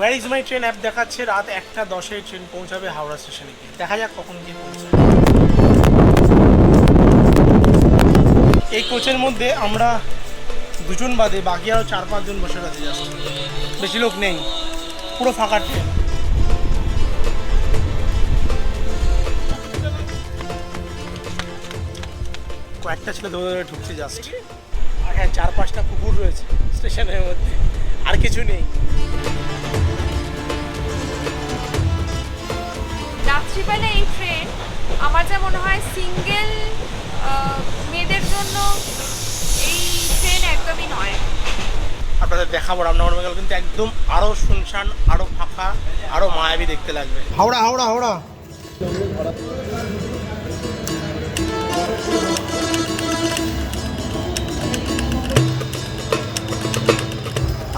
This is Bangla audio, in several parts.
Where is my train app দেখাচ্ছে রাত একটা দশে ট্রেন পৌঁছাবে হাওড়া স্টেশনে গিয়ে। দেখা যাক কখন গিয়ে পৌঁছাবে। এই কোচের মধ্যে আমরা দুজন বাদে বাকি আরও চার পাঁচজন বসে আছে জাস্ট বেশি লোক নেই। পুরো ফাঁকা ট্রেন কয়েকটা ছেলে দৌড়ে দৌড়ে ঢুকছে জাস্ট আর হ্যাঁ চার পাঁচটা কুকুর রয়েছে স্টেশনের মধ্যে। আর কিছু নেই। রাত্রিবেলা এই ট্রেন আমার যা মনে হয় সিঙ্গেল মেয়েদের জন্য এই ট্রেন একদমই নয়। আপনাদের দেখাবো রামনগর বেঙ্গল কিন্তু একদম আরও শুনশান আরও ফাঁকা আরও মায়াবী দেখতে লাগবে। হাওড়া হাওড়া হাওড়া।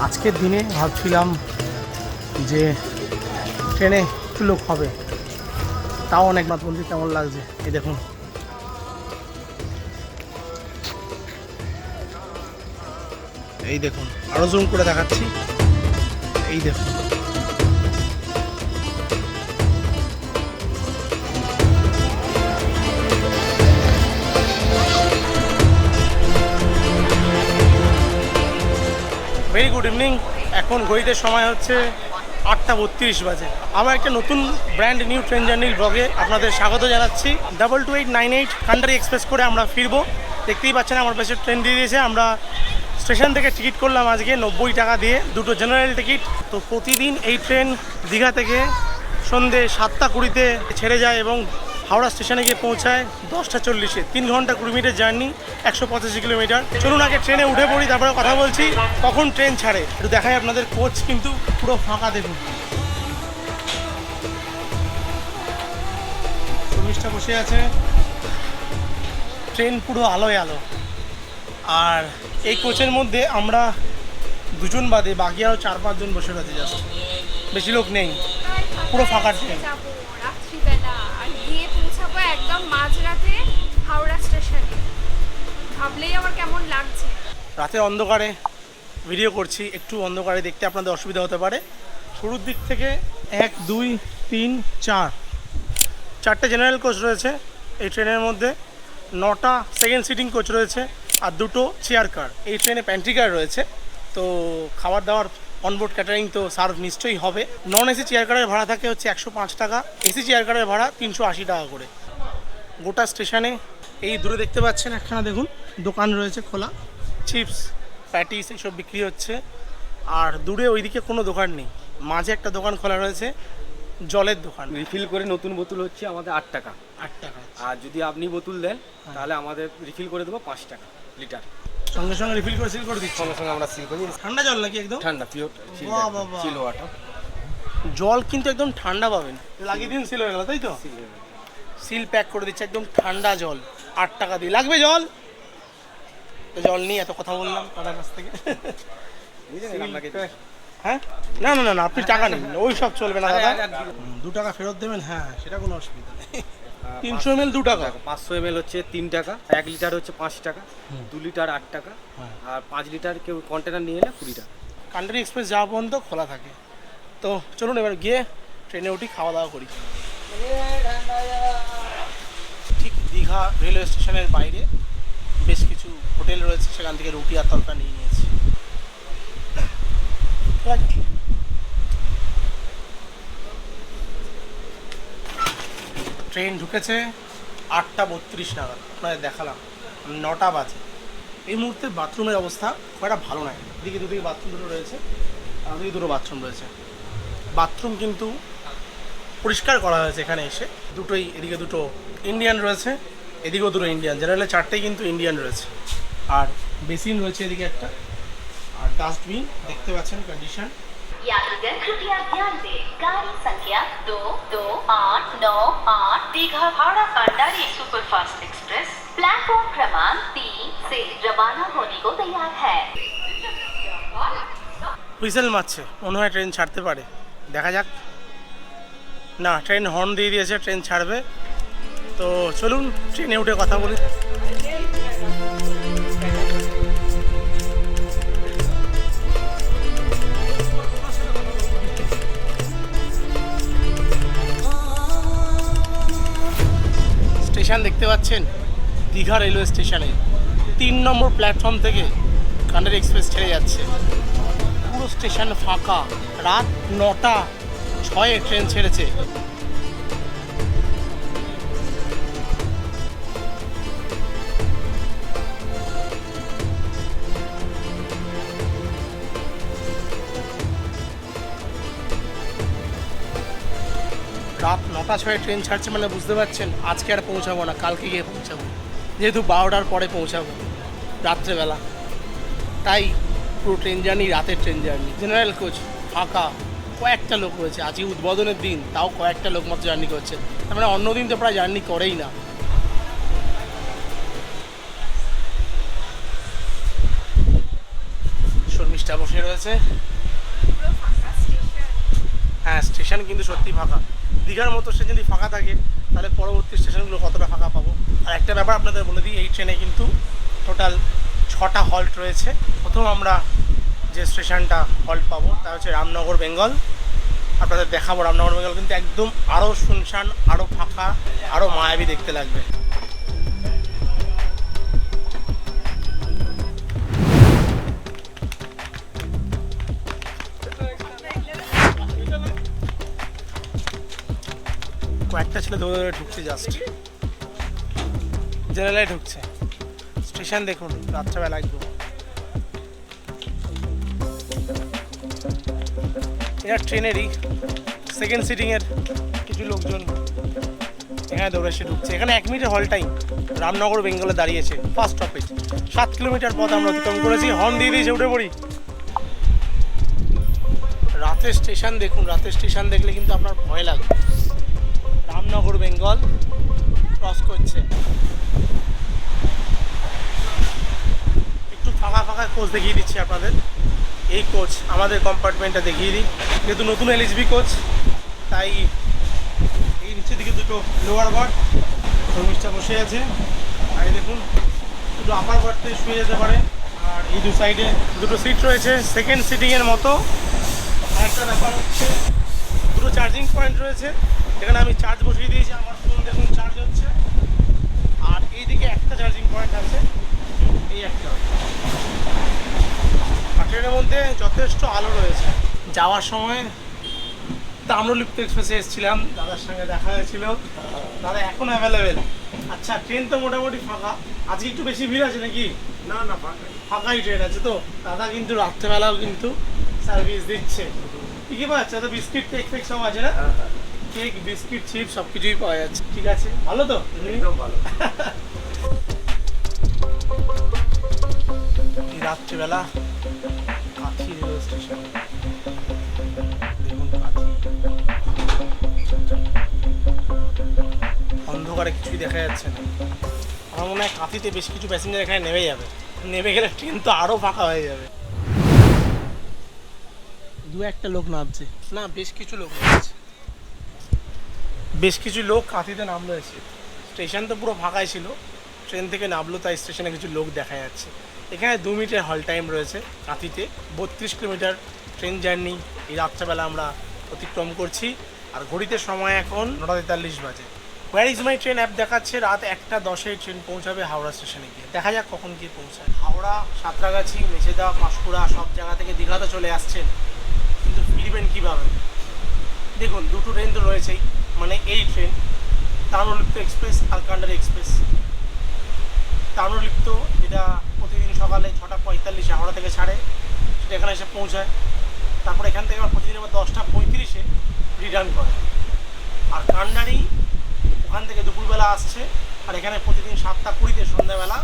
আজকের দিনে ভাবছিলাম যে ট্রেনে একটু লোক হবে। তাও অনেক মাতবন্দি কেমন লাগছে? এই দেখুন। এই দেখুন, আরও জুম করে দেখাচ্ছি। এই দেখুন। ভেরি গুড ইভিনিং এখন ঘড়িতে সময় হচ্ছে আটটা বত্রিশ বাজে। আমার একটা নতুন ব্র্যান্ড নিউ ট্রেন জার্নির ব্লগে আপনাদের স্বাগত জানাচ্ছি। Double two eight nine eight Kandari express করে আমরা ফিরবো। দেখতেই পাচ্ছেন আমার পাশে ট্রেন দিয়ে দিয়েছে। আমরা স্টেশন থেকে টিকিট করলাম আজকে নব্বই টাকা দিয়ে দুটো জেনারেল টিকিট তো প্রতিদিন এই ট্রেন দীঘা থেকে সন্ধে সাতটা কুড়িতে ছেড়ে যায় এবং হাওড়া স্টেশনে গিয়ে পৌঁছায় দশটা চল্লিশে। তিন ঘণ্টা কুড়ি মিনিটের জার্নি একশো পঁচাশি কিলোমিটার চলুন আগে ট্রেনে উঠে পড়ি, তারপরে কথা বলছি, কখন ট্রেন ছাড়ে। একটু দেখাই আপনাদের কোচ কিন্তু পুরো ফাঁকা দেখুন। চল্লিশটা বসে আছে। ট্রেন পুরো আলোয় আলো। আর এই কোচের মধ্যে আমরা দুজন বাদে বাকি আরও চার পাঁচজন বসে রয়েছে জাস্ট বেশি লোক নেই। পুরো ফাঁকা ট্রেন। যাব রাত্রিবেলা। আর গিয়ে পৌঁছাবো একদম মাঝরাতে হাওড়া স্টেশনে। ভাবলেই আমার কেমন লাগছে। রাতের অন্ধকারে ভিডিও করছি, একটু অন্ধকারে দেখতে আপনাদের অসুবিধা হতে পারে। শুরুর দিক থেকে এক, দুই, তিন, চার। চারটে জেনারেল কোচ রয়েছে এই ট্রেনের মধ্যে। নটা সেকেন্ড সিটিং কোচ রয়েছে আর দুটো চেয়ার কার এই ট্রেনে প্যান্ট্রি কার রয়েছে। তো খাবার দাবার অনবোর্ড ক্যাটারিং তো সার্ভ নিশ্চয়ই হবে। নন এসি চেয়ার কারের ভাড়া থাকে হচ্ছে একশো পাঁচ টাকা। এসি চেয়ার কারের ভাড়া তিনশো আশি টাকা করে। গোটা স্টেশনে এই দূরে দেখতে পাচ্ছেন একখানা দেখুন, দোকান রয়েছে খোলা। চিপস প্যাটিস এইসব বিক্রি হচ্ছে। আর দূরে ওইদিকে কোনো দোকান নেই। মাঝে একটা দোকান খোলা রয়েছে জলের দোকান। রিফিল করে নতুন বোতল হচ্ছে আমাদের আট টাকা। আট টাকা আর যদি আপনি বোতল দেন তাহলে আমাদের রিফিল করে দেবো পাঁচ টাকা লিটার। সঙ্গে সঙ্গে রিফিল করে সিল করে দিচ্ছি। সঙ্গে সঙ্গে আমরা সিল করি। ঠান্ডা জল নাকি একদম? ঠান্ডা পিওর। চিল ওয়াটার জল কিন্তু একদম ঠান্ডা পাবেন। লাগিয়ে দিন সিল হয়ে গেল তাই তো? সিল প্যাক করে দিচ্ছে একদম ঠান্ডা জল। আট টাকা দিয়ে। লাগবে জল? তো জল নিয়ে এত কথা বললাম দাদার কাছ থেকে। হ্যাঁ? না না না না আপনি টাকা নেন। ওই সব চলবে না দাদা। দু টাকা ফেরত দেবেন? হ্যাঁ সেটা কোনো অসুবিধা নেই। তিনশো এম দু টাকা। পাঁচশো এম হচ্ছে তিন টাকা এক লিটার হচ্ছে পাঁচ টাকা দু লিটার আট টাকা হ্যাঁ। আর পাঁচ লিটার কেউ কন্টেনার নিয়ে এলে কুড়ি টাকা। কান্ডারি এক্সপ্রেস যাওয়া পর্যন্ত খোলা থাকে। তো চলুন এবার গিয়ে ট্রেনে উঠি খাওয়া দাওয়া করি ঠিক দীঘা রেলওয়ে স্টেশনের বাইরে কিছু হোটেল রয়েছে, সেখান থেকে রুটি আর তরকা নিয়ে নিয়েছি। ট্রেন ঢুকেছে আটটা বত্রিশ নাগাদ, আপনাদের দেখালাম। নটা বাজে। এই মুহূর্তে বাথরুমের অবস্থা খুব একটা ভালো নয় এদিকে দুদিকে বাথরুম দুটো রয়েছে, আর ওদিকে দুটো বাথরুম রয়েছে। বাথরুম কিন্তু পরিষ্কার করা হয়েছে এখানে এসে। দুটোই, এদিকে দুটো ইন্ডিয়ান রয়েছে। এদিকেও দুটো ইন্ডিয়ান জেনারেলে চারটেই কিন্তু ইন্ডিয়ান রয়েছে আর বেসিন রয়েছে এদিকে একটা আর ডাস্টবিন দেখতে পাচ্ছেন কন্ডিশন यात्रीगण कृपया ध्यान दें गाड़ी संख्या दो दो आठ नौ आठ Digha Howrah Kandari superfast express platform क्रमांक तीन से रवाना होने को तैयार है হুইসেল মারছে মনে হয় ট্রেন ছাড়তে পারে দেখা যাক না ট্রেন হর্ন দিয়ে দিয়েছে ট্রেন ছাড়বে তো চলুন ট্রেনে উঠে কথা বলি। স্টেশন দেখতে পাচ্ছেন? দীঘা রেলওয়ে স্টেশনে। তিন নম্বর প্ল্যাটফর্ম থেকে কান্ডারি এক্সপ্রেস ছেড়ে যাচ্ছে। পুরো স্টেশন ফাঁকা। রাত নটা, ছয়ে ট্রেন ছেড়েছে। নটা ছয়ে ট্রেন ছাড়ছে মানে বুঝতে পারছেন, আজকে আর পৌঁছাবো না, কালকে গিয়ে পৌঁছাবো। যেহেতু বারোটার পরে পৌঁছাবো, রাত্রেবেলা। তাই পুরো ট্রেন জার্নি, রাতের ট্রেন জার্নি। জেনারেল কোচ ফাঁকা। কয়েকটা লোক রয়েছে আজকে উদ্বোধনের দিন, তাও কয়েকটা লোক মাত্র জার্নি করছে। তার মানে অন্য দিন তো প্রায় জার্নি করেই না। শর্মিষ্ঠা বসে রয়েছে। হ্যাঁ স্টেশন কিন্তু সত্যি ফাঁকা। দীঘার মতো স্টেশন যদি ফাঁকা থাকে, তাহলে পরবর্তী স্টেশনগুলো কতটা ফাঁকা পাবো? আর একটা ব্যাপার আপনাদের বলে দিই, এই ট্রেনে কিন্তু টোটাল ছটা হল্ট রয়েছে। প্রথম আমরা যে স্টেশনটা হল্ট পাবো, তা হচ্ছে রামনগর, বেঙ্গল। আপনাদের দেখাবো, রামনগর, বেঙ্গল কিন্তু একদম আরও শুনশান আরও ফাঁকা আরও মায়াবী দেখতে লাগবে। ছেলে দৌড়ে দৌড়ে ঢুকছে জাস্ট জেনারেলে ঢুকছে। স্টেশন দেখুন, রাত্রেবেলা একদম। এটা ট্রেনেরই। সেকেন্ড সিটিংয়ের কিছু লোকজন এখানে দৌড়ে এসে ঢুকছে। এখানে এক মিনিটের হল টাইম রামনগর, বেঙ্গলে দাঁড়িয়েছে। ফার্স্ট স্টপেজ সাত কিলোমিটার পথ আমরা অতিক্রম করেছি। হর্ন দিয়ে দিয়েছে, উঠে পড়ি। রাতের স্টেশন দেখুন, রাতের স্টেশন দেখলে কিন্তু আপনার ভয় লাগবে রামনগর বেঙ্গল ক্রস করছে। একটু ফাঁকা ফাঁকা কোচ দেখিয়ে দিচ্ছি আপনাদের। এই কোচ আমাদের কম্পার্টমেন্টটা দেখিয়ে দিই। যেহেতু নতুন এলএসবি কোচ তাই এই নিচের দিকে দুটো লোয়ার বার্থ শর্মিষ্ঠা বসে আছে। আর দেখুন, দুটো আপার বার্থে শুয়ে যেতে পারে। আর এই দু সাইডে দুটো সিট রয়েছে সেকেন্ড সিটিংয়ের মতো। আরেকটা ব্যাপার হচ্ছে, দুটো চার্জিং পয়েন্ট রয়েছে। এখানে আমি চার্জ বসিয়ে দিয়েছি আমার ফোন দেখুন চার্জ হচ্ছে। আর এইদিকে একটা চার্জিং পয়েন্ট আছে এই একটা। আর ট্রেনের মধ্যে যথেষ্ট আলো রয়েছে। যাওয়ার সময় তাম্রলিপ্ত এক্সপ্রেসে এসেছিলাম দাদার সঙ্গে দেখা হয়েছিল। দাদা এখন অ্যাভেলেবেল আচ্ছা ট্রেন তো মোটামুটি ফাঁকা। আজকে একটু বেশি ভিড় আছে নাকি? না না ফাঁকা ফাঁকাই ট্রেন আছে তো? দাদা কিন্তু রাত্রেবেলাও কিন্তু সার্ভিস দিচ্ছে। ঠিকই কি পাওয়া যাচ্ছে বিস্কিট কেক ফেক সব আছে না? কেক বিস্কিট চিপ সব কিছুই পাওয়া যাচ্ছে। ঠিক আছে? ভালো তো? একদম ভালো। রাত্রিবেলা কাঁথি রেলওয়ে স্টেশন। দেখুন অন্ধকারে কিছুই দেখা যাচ্ছে না। আমার মনে হয় কাঁথিতে বেশ কিছু প্যাসেঞ্জার এখানে নেমে যাবে। নেমে গেলে ট্রেন তো আরও ফাঁকা হয়ে যাবে। দু একটা লোক নামছে। না বেশ কিছু লোক নামছে। বেশ কিছু লোক কাঁথিতে নামলো এসে। স্টেশন তো পুরো ফাঁকাই ছিল। ট্রেন থেকে নামলো, তাই স্টেশনে কিছু লোক দেখা যাচ্ছে। এখানে দু মিনিটের হল টাইম রয়েছে কাঁথিতে বত্রিশ কিলোমিটার ট্রেন জার্নি এই রাত্রেবেলা আমরা অতিক্রম করছি। আর ঘড়িতে সময় এখন নটা তেতাল্লিশ বাজে। Where is my train app দেখাচ্ছে। রাত একটা দশে ট্রেন পৌঁছাবে হাওড়া স্টেশনে গিয়ে। দেখা যাক কখন গিয়ে পৌঁছায়। হাওড়া, সাঁতরাগাছি মেছেদা পাঁশকুড়া সব জায়গা থেকে দীঘাতে চলে আসছেন। কিন্তু ফিরবেন কীভাবে? দেখুন, দুটো ট্রেন তো রয়েছেই। মানে এই ট্রেন তাম্রলিপ্ত এক্সপ্রেস আর কান্ডারি এক্সপ্রেস তাম্রলিপ্ত যেটা প্রতিদিন সকালে ছটা পঁয়তাল্লিশে হাওড়া থেকে ছাড়ে, সেটা এখানে এসে পৌঁছায়। তারপর এখান থেকে আবার প্রতিদিন আবার দশটা পঁয়ত্রিশে রিটার্ন করে। আর কান্ডারি ওখান থেকে দুপুরবেলা আসছে, আর এখানে প্রতিদিন সাতটা কুড়িতে সন্ধ্যাবেলা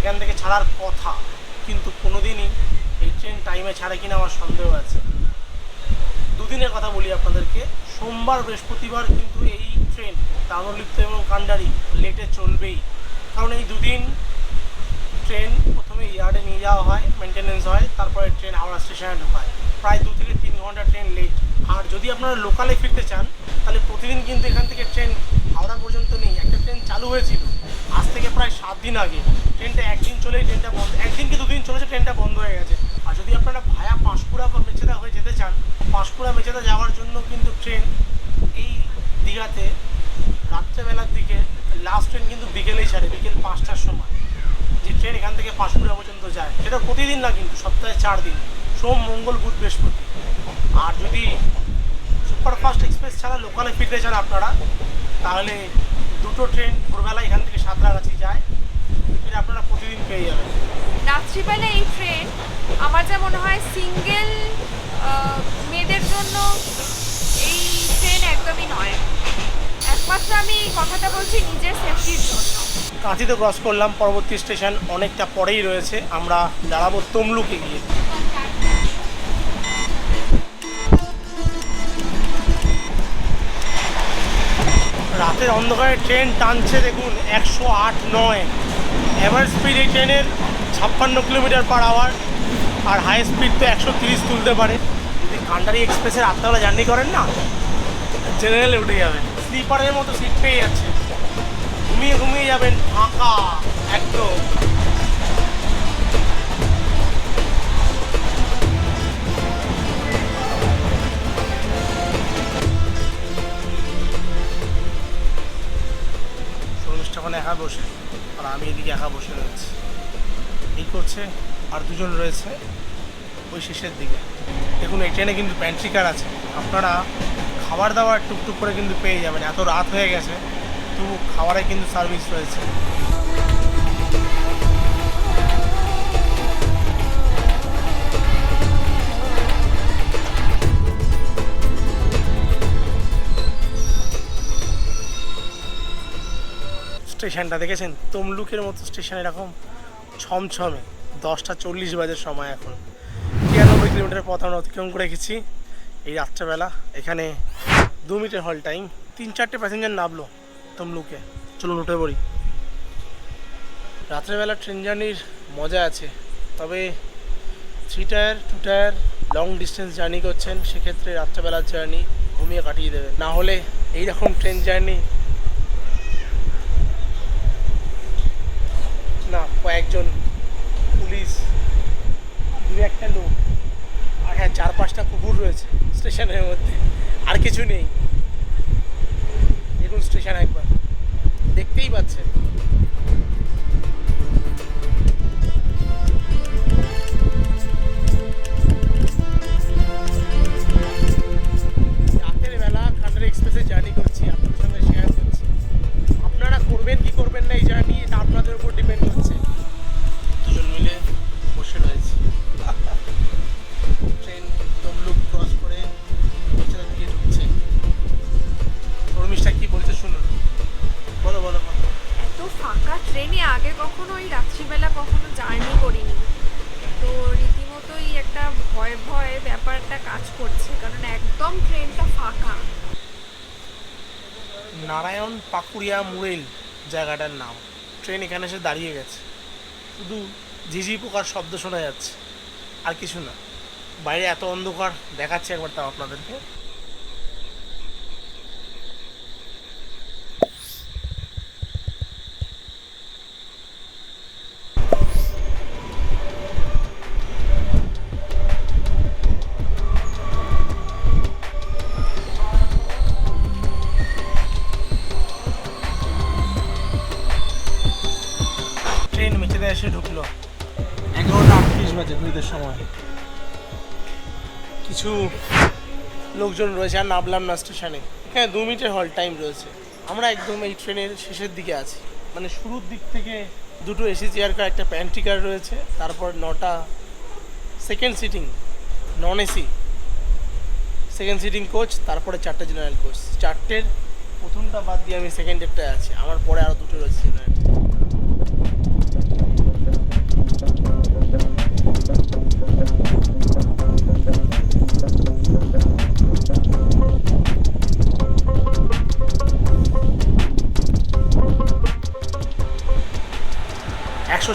এখান থেকে ছাড়ার কথা। কিন্তু কোনোদিনই এই ট্রেন টাইমে ছাড়ে কিনা আমার সন্দেহ আছে। দুদিনের কথা বলি আপনাদেরকে। সোমবার, বৃহস্পতিবার কিন্তু এই ট্রেন তাম্রলিপ্ত এবং কান্ডারি লেটে চলবেই। কারণ এই দুদিন ট্রেন প্রথমে ইয়ার্ডে নিয়ে যাওয়া হয় মেনটেনেন্স হয়, তারপরে ট্রেন হাওড়া স্টেশনে ঢোকায়। প্রায় দু থেকে তিন ঘণ্টা ট্রেন লেট আর যদি আপনারা লোকালে ফিরতে চান, তাহলে প্রতিদিন কিন্তু এখান থেকে ট্রেন হাওড়া পর্যন্ত নেই। একটা ট্রেন চালু হয়েছিল, আজ থেকে প্রায় সাত দিন আগে। ট্রেনটা একদিন চলেই ট্রেনটা বন্ধ, একদিন কি দুদিন চলেছে ট্রেনটা বন্ধ হয়ে গেছে। যদি আপনারা ভায়া পাঁশকুড়া বা মেচেদা হয়ে যেতে চান, পাঁশকুড়া মেচেদা যাওয়ার জন্য কিন্তু ট্রেন এই দীঘাতে রাত্রেবেলার দিকে লাস্ট ট্রেন কিন্তু বিকেলেই ছাড়ে, বিকেল পাঁচটার সময়। যে ট্রেন এখান থেকে পাঁশকুড়া পর্যন্ত যায়, সেটা প্রতিদিন না কিন্তু, সপ্তাহে চার দিন। সোম, মঙ্গল, বুধ, বৃহস্পতি। আর যদি সুপারফাস্ট এক্সপ্রেস ছাড়া লোকালে ফিরতে চান আপনারা, তাহলে দুটো ট্রেন ভোরবেলা এখান থেকে সাঁতরাগাছি যায় এটা আপনারা প্রতিদিন পেয়ে যাবেন। রাত্রিবেলা এই ট্রেন আমার যা মনে হয় সিঙ্গেল মেয়েদের জন্য এই ট্রেন একদমই নয়। একমাত্র আমি কথাটা বলছি নিজের সেফটির জন্য। কাঁথিতে ক্রস করলাম, পরবর্তী স্টেশন অনেকটা পরেই রয়েছে, আমরা দাঁড়াবো তমলুকে গিয়ে। রাতের অন্ধকারে ট্রেন টানছে, দেখুন, একশো আট নয়। এভারেজ স্পিড এই ট্রেনের ছাপ্পান্ন কিলোমিটার পার আওয়ার আর হাই স্পিড তো একশো তিরিশ তুলতে পারে। যদি কান্ডারি এক্সপ্রেসের রাত্রেবেলা জার্নি করেন না? জেনারেলে উঠে যাবেন স্লিপারের মতো সিট পেয়ে যাচ্ছে। ঘুমিয়ে ঘুমিয়ে যাবেন ফাঁকা একদম। ওখানে একা বসে। আর আমি এদিকে একা বসে রয়েছি। করছে আর দুজন রয়েছে ওই শেষের দিকে। দেখুন, এই ট্রেনে কিন্তু প্যান্ট্রি কার আছে। আপনারা খাবার দাবার টুকটুক করে কিন্তু পেয়ে যাবেন। এত রাত হয়ে গেছে, তবু খাবারে কিন্তু সার্ভিস রয়েছে। স্টেশনটা দেখেছেন? তমলুকের মতো স্টেশন এরকম। ছমছমে, দশটা চল্লিশ বাজে সময় এখন। তিরানব্বই কিলোমিটার পথ আমরা অতিক্রম করে গেছি এই রাত্রেবেলা, এখানে দু মিটার হল টাইম তিন চারটে প্যাসেঞ্জার নামলো তমলুকে। চলুন উঠে পড়ি। রাত্রেবেলা ট্রেন জার্নির মজা আছে। তবে three tier two tier long distance journey করছেন, সেক্ষেত্রে রাত্রেবেলার জার্নি ঘুমিয়ে কাটিয়ে দেবে। না হলে এইরকম ট্রেন জার্নি না কয়েকজন পুলিশ দু একটা লোক। আর হ্যাঁ চার পাঁচটা কুকুর রয়েছে স্টেশনের মধ্যে। আর কিছু নেই। দেখুন স্টেশন একবার। দেখতেই পাচ্ছেন। নারায়ণ পাকুড়িয়া মুরেল জায়গাটার নাম। ট্রেন এখানে এসে দাঁড়িয়ে গেছে। শুধু ঝিঝি পোকার শব্দ শোনা যাচ্ছে। আর কিছু না। বাইরে এত অন্ধকার দেখাচ্ছে একবার তাও আপনাদেরকে। ট্রেন মেচেদে এসে ঢুকলো। এগারোটা আটত্রিশ বাজে ঘড়িতে সময়। কিছু লোকজন রয়েছে, আর নামলাম না স্টেশনে। হ্যাঁ দু মিনিটের হল টাইম রয়েছে। আমরা একদম এই ট্রেনের শেষের দিকে আছি। মানে শুরুর দিক থেকে দুটো এসি চেয়ার কার একটা প্যান্ট্রি কার রয়েছে। তারপর নটা second sitting non AC second sitting coach তারপরে চারটে জেনারেল কোচ চারটের প্রথমটা বাদ দিয়ে আমি সেকেন্ড সেকেন্ডেরটায় আছি। আমার পরে আরও দুটো রয়েছে জেনারেল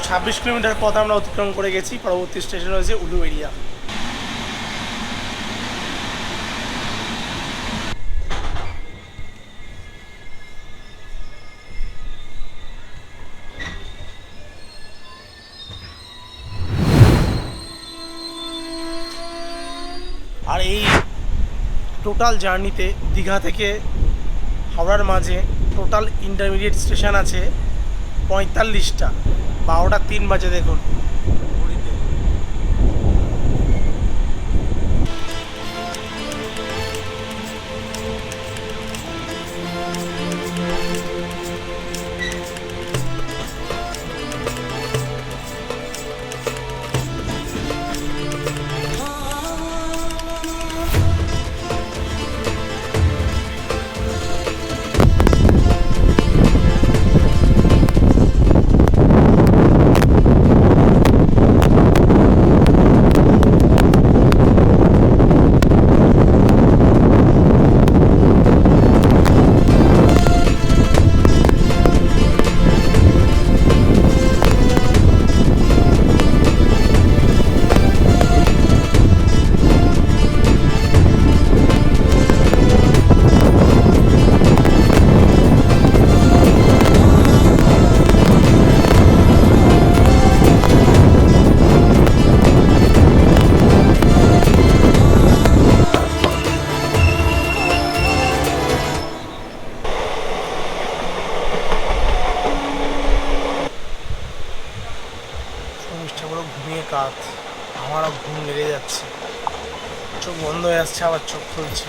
ছাব্বিশ কিলোমিটার পথ আমরা অতিক্রম করে গেছি, পরবর্তী স্টেশন হয়েছে উলু এরিয়া। আর এই টোটাল জার্নিতে দীঘা থেকে হাওড়ার মাঝে টোটাল ইন্টারমিডিয়েট স্টেশন আছে পঁয়তাল্লিশটা। বারোটা তিন বাজে দেখুন। কাত আমারও ঘুম লেগে যাচ্ছে। চোখ বন্ধ হয়ে আসছে, আবার চোখ খুলছে।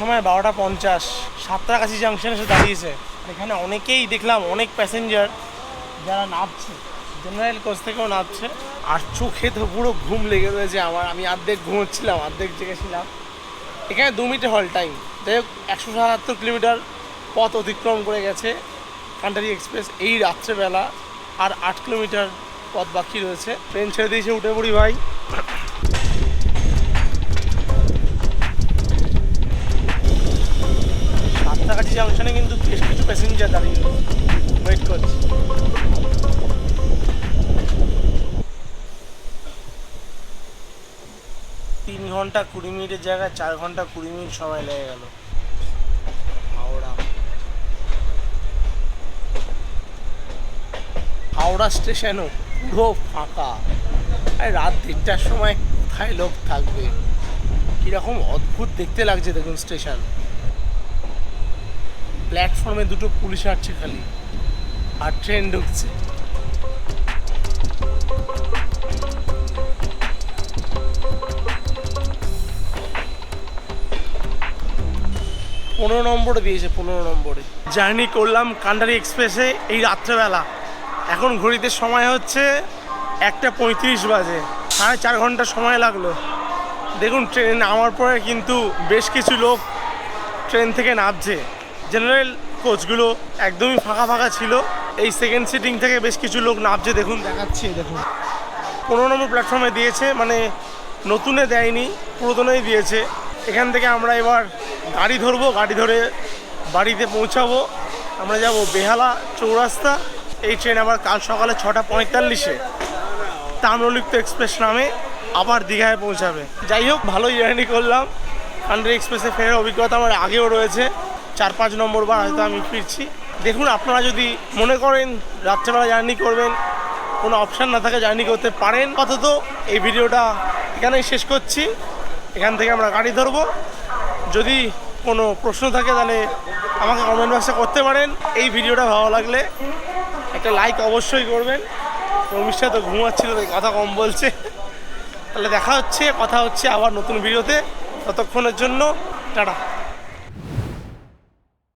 সময় বারোটা পঞ্চাশ। সাতটাকাছি জাংশনে এসে দাঁড়িয়েছে। এখানে অনেকেই দেখলাম, অনেক প্যাসেঞ্জার যারা নামছে। জেনারেল কোচ থেকেও নামছে। আর চোখে তো পুরো ঘুম লেগে রয়েছে আমার। আমি অর্ধেক ঘুমোচ্ছিলাম, অর্ধেক জেগেছিলাম। এখানে দু মিনিটে হল টাইম যাই হোক, একশো সাতাত্তর কিলোমিটার পথ অতিক্রম করে গেছে কান্টারি এক্সপ্রেস এই রাত্রেবেলা। আর আট কিলোমিটার পথ বাকি রয়েছে। ট্রেন ছেড়ে দিয়েছে উঠে পড়ি ভাই সাতটাকাছি জাংশনে কিন্তু বেশ কিছু প্যাসেঞ্জার দাঁড়িয়ে ওয়েট করছে। ঘণ্টা কুড়ি মিনিটের জায়গায়, চার ঘণ্টা কুড়ি মিনিট সময় লেগে গেল। হাওড়া। হাওড়া স্টেশনও পুরো ফাঁকা। আর রাত দেড়টার সময় কোথায় লোক থাকবে? কীরকম অদ্ভুত দেখতে লাগছে দেখুন স্টেশন। প্ল্যাটফর্মে দুটো পুলিশ আসছে খালি, আর ট্রেন ঢুকছে। পনেরো নম্বরে দিয়েছে, পনেরো নম্বরে। জার্নি করলাম কান্ডারি এক্সপ্রেসে এই রাত্রেবেলা। এখন ঘড়িতে সময় হচ্ছে একটা পঁয়ত্রিশ বাজে। সাড়ে চার ঘণ্টা সময় লাগল। দেখুন, ট্রেন নামার পরে কিন্তু বেশ কিছু লোক ট্রেন থেকে নামছে। জেনারেল কোচগুলো একদমই ফাঁকা ফাঁকা ছিল। এই সেকেন্ড সিটিং থেকে বেশ কিছু লোক নামছে, দেখুন, দেখাচ্ছি, দেখুন। পনেরো নম্বর প্ল্যাটফর্মে দিয়েছে মানে নতুনে দেয়নি, পুরাতনেই দিয়েছে। এখান থেকে আমরা এবার গাড়ি ধরবো, গাড়ি ধরে বাড়িতে পৌঁছাবো। আমরা যাব বেহালা চৌরাস্তা। এই ট্রেন আবার কাল সকালে ছটা পঁয়তাল্লিশে তাম্রলিপ্ত এক্সপ্রেস নামে আবার দীঘায় পৌঁছাবে। যাই হোক ভালোই জার্নি করলাম। কান্ডারি এক্সপ্রেসে ফেরার অভিজ্ঞতা আমার আগেও রয়েছে। চার পাঁচ নম্বর বার হয়তো আমি ফিরছি। দেখুন, আপনারা যদি মনে করেন রাত্রেবেলা জার্নি করবেন, কোনো অপশান না থাকে জার্নি করতে পারেন। অথচ এই ভিডিওটা এখানেই শেষ করছি। এখান থেকে আমরা গাড়ি ধরবো। যদি কোনো প্রশ্ন থাকে তাহলে আমাকে কমেন্ট বক্সে করতে পারেন। এই ভিডিওটা ভালো লাগলে একটা লাইক অবশ্যই করবেন। রমিষ্ঠা তো ঘুমাচ্ছিল, তাই কথা কম বলছে। তাহলে দেখা হচ্ছে, কথা হচ্ছে আবার নতুন ভিডিওতে। ততক্ষণের জন্য, টাটা।